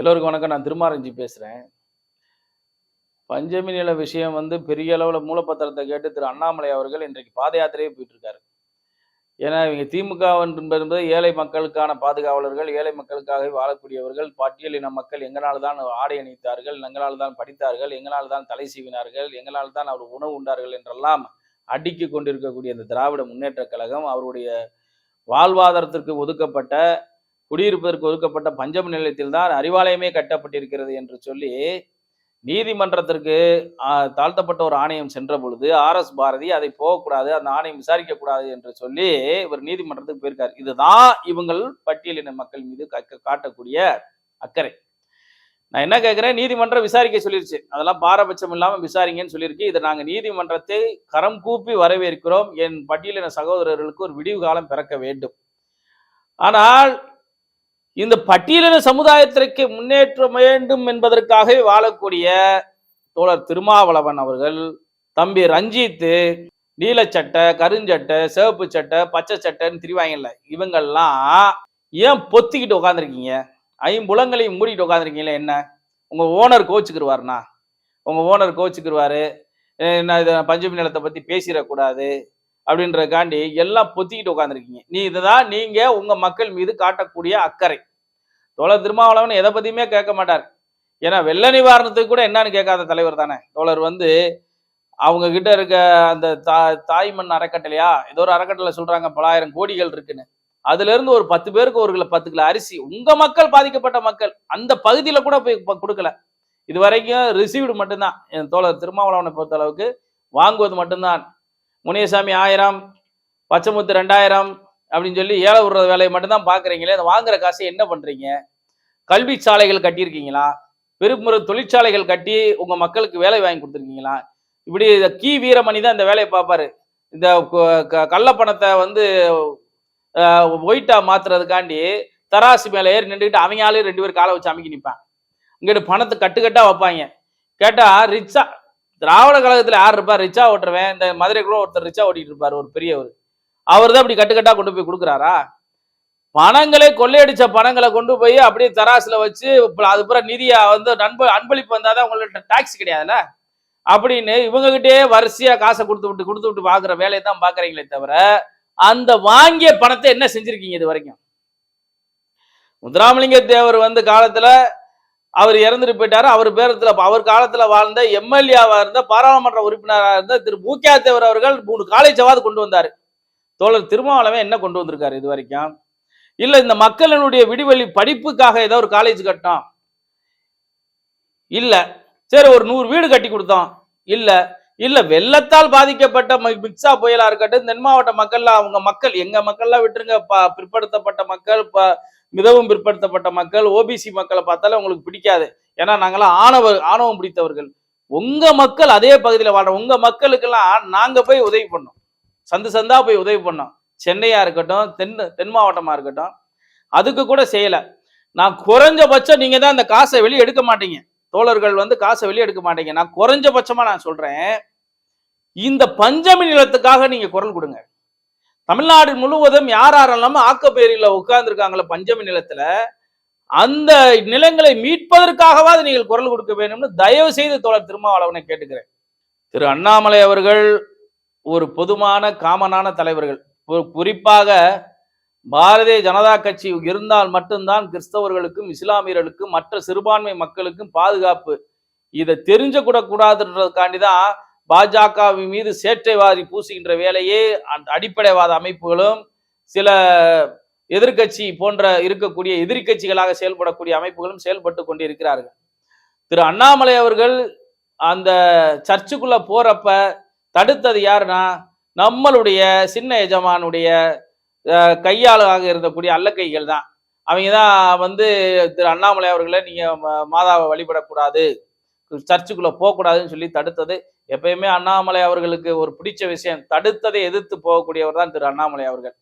எல்லோருக்கும் வணக்கம். நான் திருமாரஞ்சி பேசுகிறேன் பஞ்சமி நில விஷயம் வந்து பெரிய அளவில் மூலப்பத்திரத்தை கேட்டு திரு அண்ணாமலை அவர்கள் இன்றைக்கு பாத யாத்திரையே போயிட்டுருக்காரு. ஏன்னா இவங்க திமுக என்பது ஏழை மக்களுக்கான பாதுகாவலர்கள் ஏழை மக்களுக்காகவே வாழக்கூடியவர்கள் பட்டியலின மக்கள் எங்களால் தான் ஆடை அணித்தார்கள் எங்களால் தான் படித்தார்கள் எங்களால் தான் தலை சீவினார்கள் எங்களால் தான் அவர் உணவு உண்டார்கள் என்றெல்லாம் அடுக்கி கொண்டிருக்கக்கூடிய இந்த திராவிட முன்னேற்றக் கழகம் அவருடைய வாழ்வாதாரத்திற்கு ஒதுக்கப்பட்ட குடியிருப்பதற்கு ஒதுக்கப்பட்ட பஞ்சம் நிலையத்தில் தான் அறிவாலயமே கட்டப்பட்டிருக்கிறது என்று சொல்லி நீதிமன்றத்திற்கு தாழ்த்தப்பட்ட ஒரு ஆணையம் சென்ற பொழுது ஆர் எஸ் பாரதி அதை போகக்கூடாது அந்த ஆணையம் விசாரிக்க கூடாது என்று சொல்லி இவர் நீதிமன்றத்துக்கு போயிருக்காரு. இதுதான் இவங்கள் பட்டியலின மக்கள் மீது காட்டக்கூடிய அக்கறை. நான் என்ன கேட்குறேன்? நீதிமன்றம் விசாரிக்க சொல்லிருச்சு. அதெல்லாம் பாரபட்சம் இல்லாமல் விசாரிங்கன்னு சொல்லியிருக்கு. இதை நாங்கள் நீதிமன்றத்தை கரம் கூப்பி வரவேற்கிறோம். என் பட்டியலின சகோதரர்களுக்கு ஒரு விடிவு காலம் பிறக்க வேண்டும். ஆனால் இந்த பட்டியலின சமுதாயத்திற்கு முன்னேற்றம் வேண்டும் என்பதற்காகவே வாழக்கூடிய தோழர் திருமாவளவன் அவர்கள் தம்பி ரஞ்சித்து நீலச்சட்டை கருஞ்சட்டை சிவப்பு சட்டை பச்சை சட்டைன்னு திரிவாங்கல்ல இவங்கெல்லாம் ஏன் பொத்திக்கிட்டு உட்காந்துருக்கீங்க ஐம்புலங்களையும் மூடிக்கிட்டு உட்காந்துருக்கீங்களே என்ன? உங்க ஓனர் கோச்சுக்கிருவாருண்ணா. உங்கள் ஓனர் கோச்சுக்கிருவாரு. என்ன இதை பஞ்சமி நிலத்தை பற்றி பேசிடக்கூடாது. அப்படின்றதுக்காண்டி எல்லாம் பொத்திக்கிட்டு உட்காந்துருக்கீங்க நீ இதுதான் நீங்க உங்க மக்கள் மீது காட்டக்கூடிய அக்கறை. தோழர் திருமாவளவன் எதை பத்தியுமே கேட்க மாட்டார். ஏன்னா வெள்ள நிவாரணத்துக்கு கூட என்னன்னு கேட்காத தலைவர் தானே. தோழர் வந்து அவங்க கிட்ட இருக்க அந்த தா தாய்மண் அறக்கட்டளையா? ஏதோ ஒரு அறக்கட்டளை சொல்றாங்க பலாயிரம் கோடிகள் இருக்குன்னு. அதுல இருந்து ஒரு பத்து பேருக்கு ஒரு கிலோ பத்து கிலோ அரிசி. உங்க மக்கள் பாதிக்கப்பட்ட மக்கள். அந்த பகுதியில கூட போய் கொடுக்கல. இது வரைக்கும் ரிசீவ்டு மட்டும்தான். என் தோழர் திருமாவளவனை பொறுத்த அளவுக்கு வாங்குவது மட்டும்தான். முனியசாமி ஆயிரம் பச்சைமுத்து ரெண்டாயிரம் அப்படின்னு சொல்லி ஏழை விடுற வேலையை மட்டும்தான் பார்க்குறீங்களே அந்த வாங்குற காசை என்ன பண்ணுறீங்க கல்வி சாலைகள் கட்டியிருக்கீங்களா? பெருமுறை தொழிற்சாலைகள் கட்டி உங்கள் மக்களுக்கு வேலை வாங்கி கொடுத்துருக்கீங்களா? இப்படி இந்த கீ. வீரமணி தான் இந்த வேலையை பார்ப்பாரு. இந்த க- கள்ளப்பணத்தை வந்து ஒயிட்டா மாத்துறதுக்காண்டி தராசு மேலே ஏறி நின்றுக்கிட்டு அவங்க ஆளு ரெண்டு பேர் காலை வச்சு அமைக்கி நிற்பான் இங்கிட்டு பணத்தை கட்டுக்கட்டாக வைப்பாங்க. கேட்டால் ரிச்சா திராவிட கழகத்துல யார் இருப்பார்? ரிச்சா ஓட்டுறவன். இந்த மதுரைக்குள்ள ஒருத்தர் ரிச்சா ஓட்டிட்டு இருப்பார் ஒரு பெரியவர். அவர் தான் இப்படி கட்டுக்கட்டா கொண்டு போய் கொடுக்குறாரா? பணங்களை கொள்ளையடிச்ச பணங்களை கொண்டு போய் அப்படியே தராசுல வச்சு அது பூரா நிதியா வந்து நண்ப அன்பளிப்பு வந்தாதான் உங்கள்ட்ட டாக்ஸ் கிடையாதுல்ல? அப்படின்னு இவங்ககிட்டயே வரிசையா காசை கொடுத்து விட்டு கொடுத்து விட்டு பாக்குற வேலையை தான் பாக்குறீங்களே தவிர அந்த வாங்கிய பணத்தை என்ன செஞ்சிருக்கீங்க இது வரைக்கும்? முத்துராமலிங்க தேவர் வந்து காலத்துல அவர் இறந்துட்டு போயிட்டாரு. அவர் பேரத்துல அவர் காலத்துல வாழ்ந்த எம்எல்ஏவா இருந்த பாராளுமன்ற உறுப்பினராக இருந்த திரு மூக்கியா தேவர் அவர்கள் மூணு காலேஜாவது கொண்டு வந்தாரு. தோழர் திருமாவளவன் என்ன கொண்டு வந்திருக்காரு இது வரைக்கும்? இல்ல இந்த மக்களினுடைய விடிவெளி படிப்புக்காக ஏதோ ஒரு காலேஜ் கட்டோம் இல்ல சரி ஒரு நூறு வீடு கட்டி கொடுத்தோம் இல்ல இல்ல வெள்ளத்தால் பாதிக்கப்பட்ட மிக்சா புயலா இருக்கட்டும் தென் மாவட்ட மக்கள்ல அவங்க மக்கள் எங்க மக்கள்லாம் விட்டுருங்க பிற்படுத்தப்பட்ட மக்கள் ப- மிகவும் பிற்படுத்தப்பட்ட மக்கள் ஓபிசி மக்களை பார்த்தாலே உங்களுக்கு பிடிக்காது. ஏன்னா நாங்கெல்லாம் ஆணவ ஆணவம் பிடித்தவர்கள். உங்க மக்கள் அதே பகுதியில் வாழ்ற உங்க மக்களுக்கெல்லாம் நாங்க போய் உதவி பண்ணோம். சந்து சந்தா போய் உதவி பண்ணோம். சென்னையா இருக்கட்டும் தென் தென் மாவட்டமா இருக்கட்டும் அதுக்கு கூட செய்யல. நான் குறைஞ்சபட்சம் நீங்க தான் அந்த காசை வெளியே எடுக்க மாட்டீங்க. தோழர்கள் வந்து காசை வெளியே எடுக்க மாட்டீங்க. நான் குறைஞ்சபட்சமா நான் சொல்றேன் இந்த பஞ்சமி நிலத்துக்காக நீங்க குரல் கொடுங்க. தமிழ்நாடு முழுவதும் யார் யாரெல்லாம் ஆக்கப்பேரியில் உட்கார்ந்துருக்காங்களோ பஞ்சமி நிலத்துல அந்த நிலங்களை மீட்பதற்காகவாது நீங்கள் குரல் கொடுக்க வேண்டும்னு தயவு செய்து தோழர் திருமாவளவனை கேட்டுக்கிறேன். திரு அண்ணாமலை அவர்கள் ஒரு பொதுமான காமனான தலைவர்கள். குறிப்பாக பாரதிய ஜனதா கட்சி இருந்தால் மட்டும்தான் கிறிஸ்தவர்களுக்கும் இஸ்லாமியர்களுக்கும் மற்ற சிறுபான்மை மக்களுக்கும் பாதுகாப்பு. இதை தெரிஞ்ச கூடாதுன்றதுக்காண்டி தான் பாஜக மீது சேற்றைவாதி பூசுகின்ற வேலையே அந்த அடிப்படைவாத அமைப்புகளும் சில எதிர்க்கட்சி போன்ற இருக்கக்கூடிய எதிர்க்கட்சிகளாக செயல்படக்கூடிய அமைப்புகளும் செயல்பட்டு கொண்டிருக்கிறார்கள். திரு அண்ணாமலை அவர்கள் அந்த சர்ச்சுக்குள்ள போறப்ப தடுத்தது யாருன்னா நம்மளுடைய சின்ன எஜமானுடைய அஹ், கையாளாக இருந்தக்கூடிய அல்லக்கைகள் தான். அவங்க தான் வந்து திரு அண்ணாமலை அவர்களை நீங்க மாதாவை வழிபடக்கூடாது சர்ச்சுக்குள்ள போகக்கூடாதுன்னு சொல்லி தடுத்தது. எப்பயுமே அண்ணாமலை அவர்களுக்கு ஒரு பிடிச்ச விஷயம் தடுத்ததை எதிர்த்து போகக்கூடியவர் தான் திரு அண்ணாமலை அவர்கள்.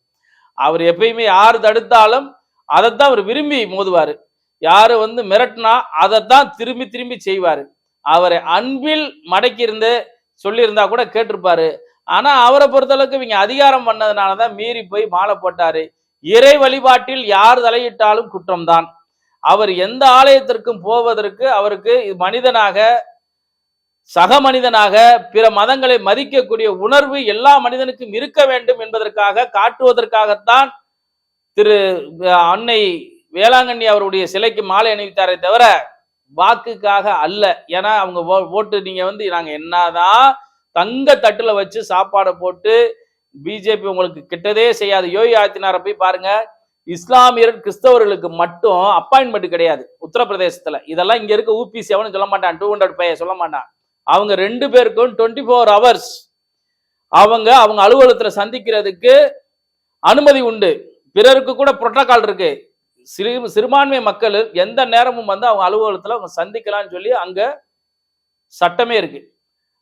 அவர் எப்பயுமே யார் தடுத்தாலும் அதைத்தான் அவர் விரும்பி மோதுவார். யார் வந்து மிரட்டினா அதைத்தான் திரும்பி திரும்பி செய்வார். அவரை அன்பில் மடக்கியிருந்து சொல்லியிருந்தா கூட கேட்டிருப்பாரு. ஆனா அவரை பொறுத்தளவுக்கு இவங்க அதிகாரம் பண்ணதுனால தான் மீறி போய் மாலை போட்டாரு. இறை வழிபாட்டில் யார் தலையிட்டாலும் குற்றம்தான். அவர் எந்த ஆலயத்திற்கும் போவதற்கு அவருக்கு மனிதனாக சக மனிதனாக பிற மதங்களை மதிக்கக்கூடிய உணர்வு எல்லா மனிதனுக்கும் இருக்க வேண்டும் என்பதற்காக காட்டுவதற்காகத்தான் திரு அன்னை வேளாங்கண்ணி அவருடைய சிலைக்கு மாலை அணிவித்தாரே தவிர வாக்குக்காக அல்ல. ஏன்னா அவங்க ஓ- ஓட்டு நீங்க வந்து நாங்க என்னதான் தங்க தட்டுல வச்சு சாப்பாடை போட்டு பிஜேபி உங்களுக்கு கிட்டதே செய்யாது. யோகி ஆதித்யநாரை போய் பாருங்க. இஸ்லாமியர் கிறிஸ்தவர்களுக்கு மட்டும் அப்பாயின்மெண்ட் கிடையாது. உத்தரப்பிரதேசத்துல. இதெல்லாம் இங்க இருக்க ஊபிசி எவனும் சொல்ல மாட்டான். டூ ஹண்ட்ரட் பைய சொல்ல மாட்டான். அவங்க ரெண்டு பேருக்கும் டுவெண்ட்டி ஃபோர் ஹவர்ஸ் அவங்க அவங்க அலுவலகத்தில் சந்திக்கிறதுக்கு அனுமதி உண்டு. பிறருக்கு கூட புரோட்டோகால் இருக்கு. சிறு சிறுபான்மை மக்கள் எந்த நேரமும் வந்து அவங்க அலுவலகத்தில் அவங்க சந்திக்கலாம்னு சொல்லி அங்கே சட்டமே இருக்கு.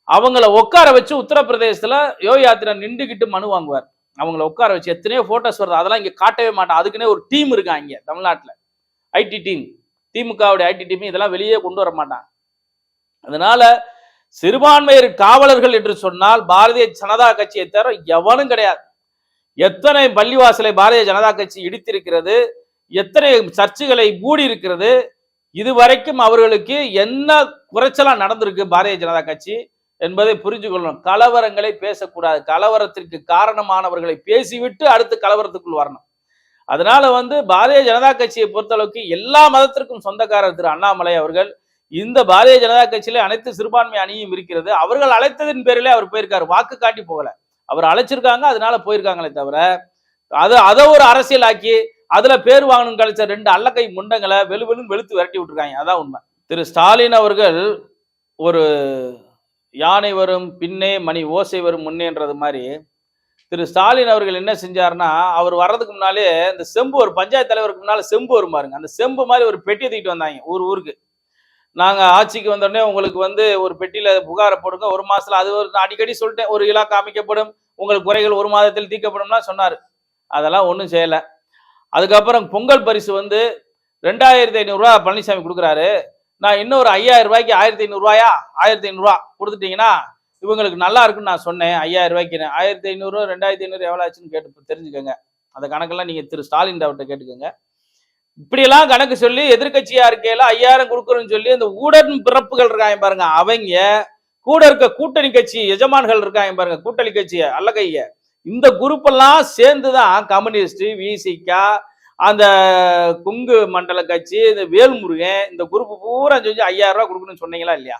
அவங்கள உட்கார வச்சு உத்தரப்பிரதேசத்தில் யோகி யாத்திரை நின்றுக்கிட்டு மனு வாங்குவார். அவங்கள உட்கார வச்சு எத்தனையோ ஃபோட்டோஸ் வருது. அதெல்லாம் இங்கே காட்டவே மாட்டான் அதுக்குன்னே ஒரு டீம் இருக்கான் இங்கே தமிழ்நாட்டில். ஐடி டீம் திமுகவுடைய ஐடி டீம் இதெல்லாம் வெளியே கொண்டு வர மாட்டான் அதனால சிறுபான்மையர் காவலர்கள் என்று சொன்னால் பாரதிய ஜனதா கட்சியை தவிர எவனும் கிடையாது. எத்தனை பள்ளிவாசலை பாரதிய ஜனதா கட்சி இடித்திருக்கிறது எத்தனை சர்ச்சுகளை மூடி இருக்கிறது இதுவரைக்கும் அவர்களுக்கு என்ன குறைச்சலாம் நடந்திருக்கு பாரதிய ஜனதா கட்சி என்பதை புரிஞ்சு கொள்ளணும். கலவரங்களை பேசக்கூடாது. கலவரத்திற்கு காரணமானவர்களை பேசிவிட்டு அடுத்து கலவரத்துக்குள் வரணும். அதனால வந்து பாரதிய ஜனதா கட்சியை பொறுத்தளவுக்கு எல்லா மதத்திற்கும் சொந்தக்காரர் திரு அண்ணாமலை அவர்கள் இந்த பாரதிய ஜனதா கட்சியில அனைத்து சிறுபான்மை அணியும் இருக்கிறது. அவர்கள் அழைத்ததின் பேரிலே அவர் போயிருக்காரு. வாக்கு காட்டி போகல. அவர் அழைச்சிருக்காங்க அதனால போயிருக்காங்களே தவிர அதை அதை ஒரு அரசியலாக்கி அதுல பேர் வாங்கணும் கழிச்ச ரெண்டு அல்லக்கை முண்டங்களை வெளுவெலும் வெளுத்து விரட்டி விட்டுருக்காங்க. அதான் உண்மை. திரு ஸ்டாலின் அவர்கள் ஒரு யானை வரும் பின்னே மணி ஓசை வரும் முன்னேன்றது மாதிரி திரு ஸ்டாலின் அவர்கள் என்ன செஞ்சாருன்னா அவர் வர்றதுக்கு முன்னாலே இந்த செம்பு ஒரு பஞ்சாயத்து தலைவருக்கு முன்னால செம்பு வரும் பாருங்க. அந்த செம்பு மாதிரி ஒரு பெட்டி தூக்கிட்டு வந்தாங்க ஊர் ஊருக்கு. நாங்கள் ஆட்சிக்கு வந்தோடனே உங்களுக்கு வந்து ஒரு பெட்டியில் புகாரை போடுங்க. ஒரு மாதத்தில் அது ஒரு நான் அடிக்கடி சொல்லிட்டேன் ஒரு இலாக்கா அமைக்கப்படும் உங்களுக்கு குறைகள் ஒரு மாதத்தில் தீர்க்கப்படும்லாம் சொன்னார். அதெல்லாம் ஒன்றும் செய்யலை. அதுக்கப்புறம் பொங்கல் பரிசு வந்து ரெண்டாயிரத்தி ஐநூறுரூவா பழனிசாமி கொடுக்குறாரு. நான் இன்னும் ஒரு ஐயாயிரம் ரூபாய்க்கு ஆயிரத்தி ஐநூறுரூவாயா ஆயிரத்தி ஐநூறுரூவா கொடுத்துட்டீங்கன்னா இவங்களுக்கு நல்லா இருக்குன்னு நான் சொன்னேன் ஐயாயிரம் ரூபாய்க்கு. ஆயிரத்தி ஐநூறு ரெண்டாயிரத்தி ஐநூறு எவ்வளோ ஆச்சுன்னு கேட்டு தெரிஞ்சுக்கோங்க. அந்த கணக்கெல்லாம் நீங்கள் திரு. ஸ்டாலின் அவர்கிட்ட கேட்டுக்கோங்க. இப்படியெல்லாம் கணக்கு சொல்லி எதிர்கட்சியா இருக்கையில ஐயாயிரம் கொடுக்குறோன்னு சொல்லி இந்த ஊடன் பிறப்புகள் இருக்காங்க பாருங்க. அவங்க கூட இருக்க கூட்டணி கட்சி எஜமான்கள் இருக்காங்க பாருங்க. கூட்டணி கட்சி அல்லகைய. இந்த குரூப் எல்லாம் சேர்ந்துதான் கம்யூனிஸ்ட் விசிகா அந்த குங்கு மண்டல கட்சி இந்த வேல்முருகன் இந்த குரூப் பூரா செஞ்சு ஐயாயிரம் ரூபா கொடுக்கணும்னு சொன்னீங்களா இல்லையா?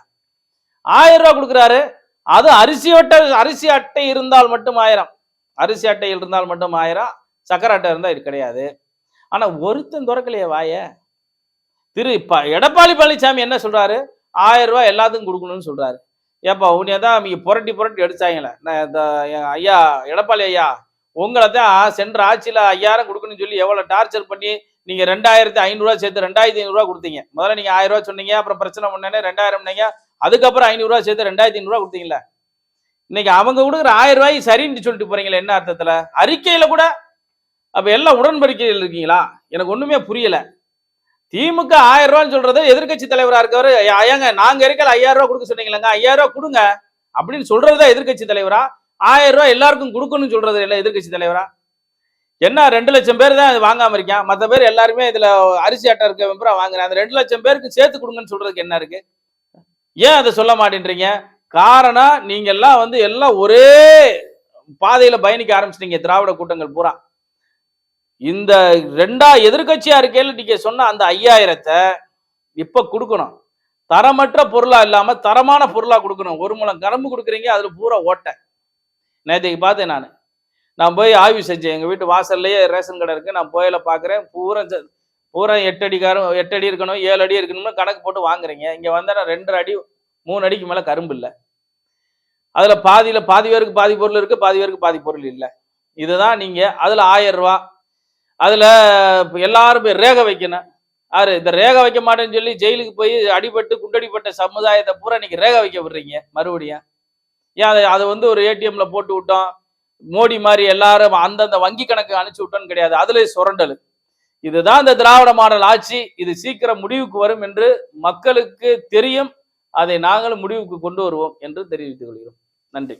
ஆயிரம் ரூபா கொடுக்குறாரு. அது அரிசி அட்டை அரிசி அட்டை இருந்தால் மட்டும் ஆயிரம். அரிசி அட்டை இருந்தால் மட்டும் ஆயிரம். சக்கரை அட்டை இருந்தால் இது கிடையாது. ஆனால் ஒருத்தன் திறக்கலையே வாய. திரு இப்போ எடப்பாடி பழனிசாமி என்ன சொல்கிறாரு ஆயிரம் ரூபா எல்லாத்துக்கும் கொடுக்கணும்னு சொல்கிறாரு ஏப்பா உன்னைய தான் அவங்க புரட்டி புரட்டி அடிச்சாங்களே. நான் இந்த ஐயா எடப்பாடி ஐயா உங்களை தான் சென்ற ஆட்சியில் ஐயாயிரம் கொடுக்கணும்னு சொல்லி எவ்வளோ டார்ச்சர் பண்ணி நீங்கள் ரெண்டாயிரத்தி ஐநூறுரூவா சேர்த்து ரெண்டாயிரத்தி ஐநூறுரூவா கொடுத்தீங்க. முதல்ல நீங்கள் ஆயிரம் ரூபா சொன்னீங்க அப்புறம் பிரச்சனை பண்ணனே ரெண்டாயிரம் பண்ணீங்க அதுக்கப்புறம் ஐநூறுரூவா சேர்த்து ரெண்டாயிரத்தி ஐநூறுரூவா கொடுத்தீங்களா இன்னைக்கு அவங்க கொடுக்குற ஆயிரம் ரூபாய் சரின்னு சொல்லிட்டு போகிறீங்களே என்ன அர்த்தத்தில்? அறிக்கையில் கூட அப்போ எல்லாம் உடன்படிக்கையில் இருக்கீங்களா? எனக்கு ஒன்றுமே புரியலை. திமுக ஆயிரம் ரூபான்னு சொல்றது எதிர்க்கட்சி தலைவராக இருக்கவர் ஐயாங்க நாங்க இருக்கல ஐயாயிரம் ரூபா கொடுக்க சொன்னீங்களங்க ஐயாயிரம் ரூபாய் கொடுங்க அப்படின்னு சொல்றதுதான் எதிர்க்கட்சி தலைவரா? ஆயிரம் ரூபாய் எல்லாருக்கும் கொடுக்கணும்னு சொல்றது இல்லை எதிர்க்கட்சி தலைவரா? என்ன ரெண்டு லட்சம் பேர் தான் வாங்காம இருக்கான்? மற்ற பேர் எல்லாருமே இதுல அரிசி அட்டை இருக்க மெம்பரா வாங்குறேன் அந்த ரெண்டு லட்சம் பேருக்கு சேர்த்து கொடுங்கன்னு சொல்றதுக்கு என்ன இருக்கு? ஏன் அதை சொல்ல மாட்டேன்றீங்க? காரணம் நீங்க எல்லாம் வந்து எல்லாம் ஒரே பாதையில பயணிக்க ஆரம்பிச்சிட்டீங்க திராவிட கூட்டங்கள் பூரா. இந்த ரெண்டா எதிர்கட்சியா இருக்கையில நீங்க சொன்ன அந்த ஐயாயிரத்தை இப்ப கொடுக்கணும். தரமற்ற பொருளா இல்லாம தரமான பொருளா கொடுக்கணும். ஒரு முளம் கரும்பு கொடுக்குறீங்க அதுல பூரா ஓட்டை. நேற்றுக்கு பார்த்தேன் நான். நான் போய் ஆய்வு செஞ்சேன். எங்க வீட்டு வாசல்லையே ரேஷன் கடை இருக்கு. நான் போயில பாக்குறேன் பூரா பூரா எட்டு அடிக்காரம் எட்டு அடி இருக்கணும் ஏழு அடி இருக்கணும்னு கணக்கு போட்டு வாங்குறீங்க. இங்க வந்தா ரெண்டரை அடி மூணு அடிக்கு மேல கரும்பு இல்லை. அதுல பாதியில பாதி பேருக்கு பாதி பொருள் இருக்கு பாதி பேருக்கு பாதி பொருள் இல்லை. இதுதான் நீங்க அதுல ஆயிரம் ரூபா அதில் எல்லாருமே ரேக போய் ரேகை வைக்கணும். ஆறு இந்த ரேகை வைக்க மாட்டேன்னு சொல்லி ஜெயிலுக்கு போய் அடிபட்டு குண்டடிப்பட்ட சமுதாயத்தை பூரா இன்னைக்கு ரேகை வைக்க விடுறீங்க மறுபடியும். ஏன் அதை அதை வந்து ஒரு ஏடிஎம்ல போட்டு விட்டோம். மோடி மாதிரி எல்லாரும் அந்தந்த வங்கி கணக்கு அனுப்பிச்சு விட்டோன்னு கிடையாது. அதுல சுரண்டல். இதுதான் இந்த திராவிட மாடல் ஆட்சி. இது சீக்கிரம் முடிவுக்கு வரும் என்று மக்களுக்கு தெரியும். அதை நாங்களும் முடிவுக்கு கொண்டு வருவோம் என்று தெரிவித்துக் கொள்கிறோம். நன்றி.